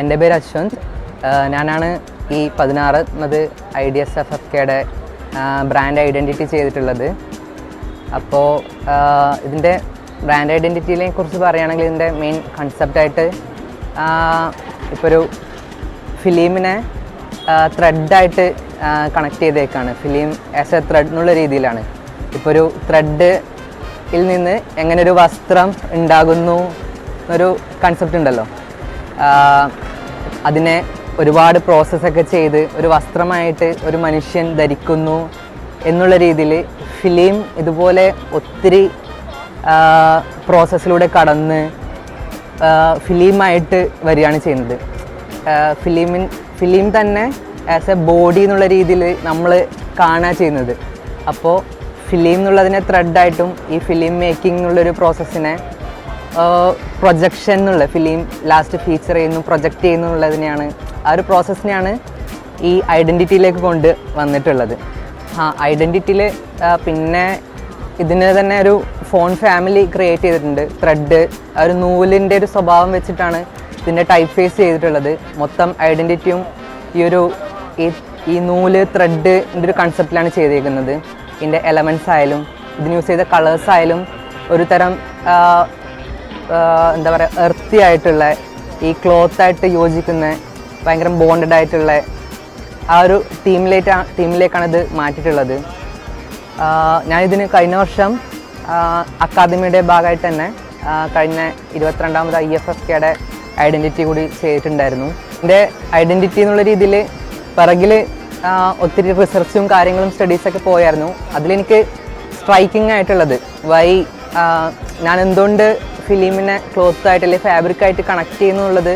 എന്റെ പേര് അശ്വന്ത്. ഞാനാണ് ഈ പതിനാറ് എന്നത് I D S F F കെയുടെ ബ്രാൻഡ് ഐഡന്റിറ്റി ചെയ്തിട്ടുള്ളത്. അപ്പോൾ ഇതിന്റെ ബ്രാൻഡ് ഐഡന്റിറ്റിയിലെ കുറിച്ച് പറയുകയാണെങ്കിൽ ഇതിന്റെ മെയിൻ കൺസെപ്റ്റായിട്ട് ഇപ്പോൾ ഒരു ഫിലിമിനെ ത്രെഡായിട്ട് കണക്ട് ചെയ്തേക്കാണ്. ഫിലിം ആസ് എ ത്രെഡ് എന്നുള്ള രീതിയിലാണ്. ഇപ്പോൾ ഒരു ത്രെഡിൽ നിന്ന് എങ്ങനെ ഒരു വസ്ത്രം ഉണ്ടാകുന്നു എന്നൊരു കൺസെപ്റ്റ് ഉണ്ടല്ലോ. അതിനെ ഒരുപാട് പ്രോസസ്സൊക്കെ ചെയ്ത് ഒരു വസ്ത്രമായിട്ട് ഒരു മനുഷ്യൻ ധരിക്കുന്നു എന്നുള്ള രീതിയിൽ ഫിലിം ഇതുപോലെ ഒത്തിരി പ്രോസസ്സിലൂടെ കടന്ന് ഫിലിമായിട്ട് വരികയാണ് ചെയ്യുന്നത്. ഫിലിമിൻ ഫിലിം തന്നെ ആസ് എ ബോഡി എന്നുള്ള രീതിയിൽ നമ്മൾ കാണുക ചെയ്യുന്നത്. അപ്പോൾ ഫിലിം എന്നുള്ളതിനെ ത്രെഡായിട്ടും ഈ ഫിലിം മേക്കിംഗ് എന്നുള്ളൊരു പ്രോസസ്സിനെ പ്രൊജക്ഷൻ എന്നുള്ള ഫിലിം ലാസ്റ്റ് ഫീച്ചർ ചെയ്യുന്നു പ്രൊജക്റ്റ് ചെയ്യുന്നു എന്നുള്ളതിനെയാണ് ആ ഒരു പ്രോസസ്സിനെയാണ് ഈ ഐഡന്റിറ്റിയിലേക്ക് കൊണ്ട് വന്നിട്ടുള്ളത്. ആ ഐഡന്റിറ്റിയിൽ പിന്നെ ഇതിന് തന്നെ ഒരു ഫോൺ ഫാമിലി ക്രിയേറ്റ് ചെയ്തിട്ടുണ്ട്. ത്രെഡ് ആ ഒരു നൂലിന്റെ ഒരു സ്വഭാവം വെച്ചിട്ടാണ് ഇതിന്റെ ടൈപ്പ് ഫേസ് ചെയ്തിട്ടുള്ളത്. മൊത്തം ഐഡന്റിറ്റിയും ഈ ഒരു ഈ നൂൽ ത്രെഡ് ഒരു കൺസെപ്റ്റിലാണ് ചെയ്തേക്കുന്നത്. ഇതിന്റെ എലമെന്റ്സ് ആയാലും ഇതിന് യൂസ് ചെയ്ത കളേഴ്സ് ആയാലും ഒരു തരം എന്താ പറയുക എർത്തി ആയിട്ടുള്ള ഈ ക്ലോത്ത് ആയിട്ട് യോജിക്കുന്ന ഭയങ്കര ബോണ്ടഡ് ആയിട്ടുള്ള ആ ഒരു തീമിലേറ്റ് തീമിലേക്കാണ് ഇത് മാറ്റിയിട്ടുള്ളത്. ഞാനിതിന് കഴിഞ്ഞ വർഷം അക്കാദമിയുടെ ഭാഗമായിട്ട് തന്നെ കഴിഞ്ഞ ഇരുപത്തിരണ്ടാമത് ഐ എഫ് എഫ് കെയുടെ ഐഡന്റിറ്റി കൂടി ചെയ്തിട്ടുണ്ടായിരുന്നു. എന്റെ ഐഡന്റിറ്റി എന്നുള്ള രീതിയിൽ പിറകിൽ ഒത്തിരി റിസർച്ചും കാര്യങ്ങളും സ്റ്റഡീസൊക്കെ പോയായിരുന്നു. അതിലെനിക്ക് സ്ട്രൈക്കിംഗ് ആയിട്ടുള്ളത് വൈ ഞാൻ എന്തുകൊണ്ട് ഫിലിമിനെ ക്ലോത്ത് ആയിട്ട് അല്ലെങ്കിൽ ഫാബ്രിക്കായിട്ട് കണക്ട് ചെയ്യുന്നുള്ളത്.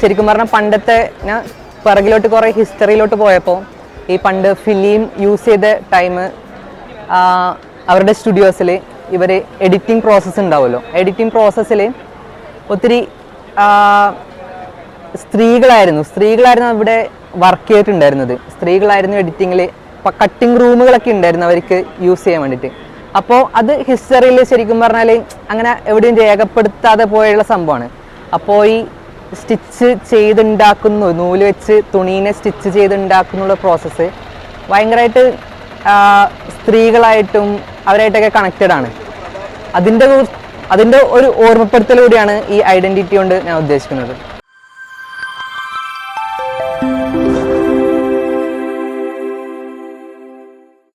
ശരിക്കും പറഞ്ഞാൽ പണ്ടത്തെ ഞാൻ പിറകിലോട്ട് കുറേ ഹിസ്റ്ററിയിലോട്ട് പോയപ്പോൾ ഈ പണ്ട് ഫിലിം യൂസ് ചെയ്ത ടൈം അവരുടെ സ്റ്റുഡിയോസിൽ ഇവർ എഡിറ്റിംഗ് പ്രോസസ്സ് ഉണ്ടാവുമല്ലോ എഡിറ്റിംഗ് പ്രോസസ്സിൽ ഒത്തിരി സ്ത്രീകളായിരുന്നു. സ്ത്രീകളായിരുന്നു അവിടെ വർക്ക് ചെയ്തിട്ടുണ്ടായിരുന്നത്. സ്ത്രീകളായിരുന്നു എഡിറ്റിങ്ങിൽ കട്ടിംഗ് റൂമുകളൊക്കെ ഉണ്ടായിരുന്നു അവർക്ക് യൂസ് ചെയ്യാൻ വേണ്ടിയിട്ട് അപ്പോൾ അത് ഹിസ്റ്ററിയിൽ ശരിക്കും പറഞ്ഞാൽ അങ്ങനെ എവിടെയും രേഖപ്പെടുത്താതെ പോയുള്ള സംഭവമാണ്. അപ്പോൾ ഈ സ്റ്റിച്ച് ചെയ്തുണ്ടാക്കുന്നു നൂൽ വെച്ച് തുണീനെ സ്റ്റിച്ച് ചെയ്തുണ്ടാക്കുന്നുള്ള പ്രോസസ്സ് ഭയങ്കരമായിട്ട് സ്ത്രീകളായിട്ടും അവരായിട്ടൊക്കെ കണക്റ്റഡ് ആണ്. അതിന്റെ അതിന്റെ ഒരു ഓർമ്മപ്പെടുത്തലൂടെയാണ് ഈ ഐഡന്റിറ്റി കൊണ്ട് ഞാൻ ഉദ്ദേശിക്കുന്നത്.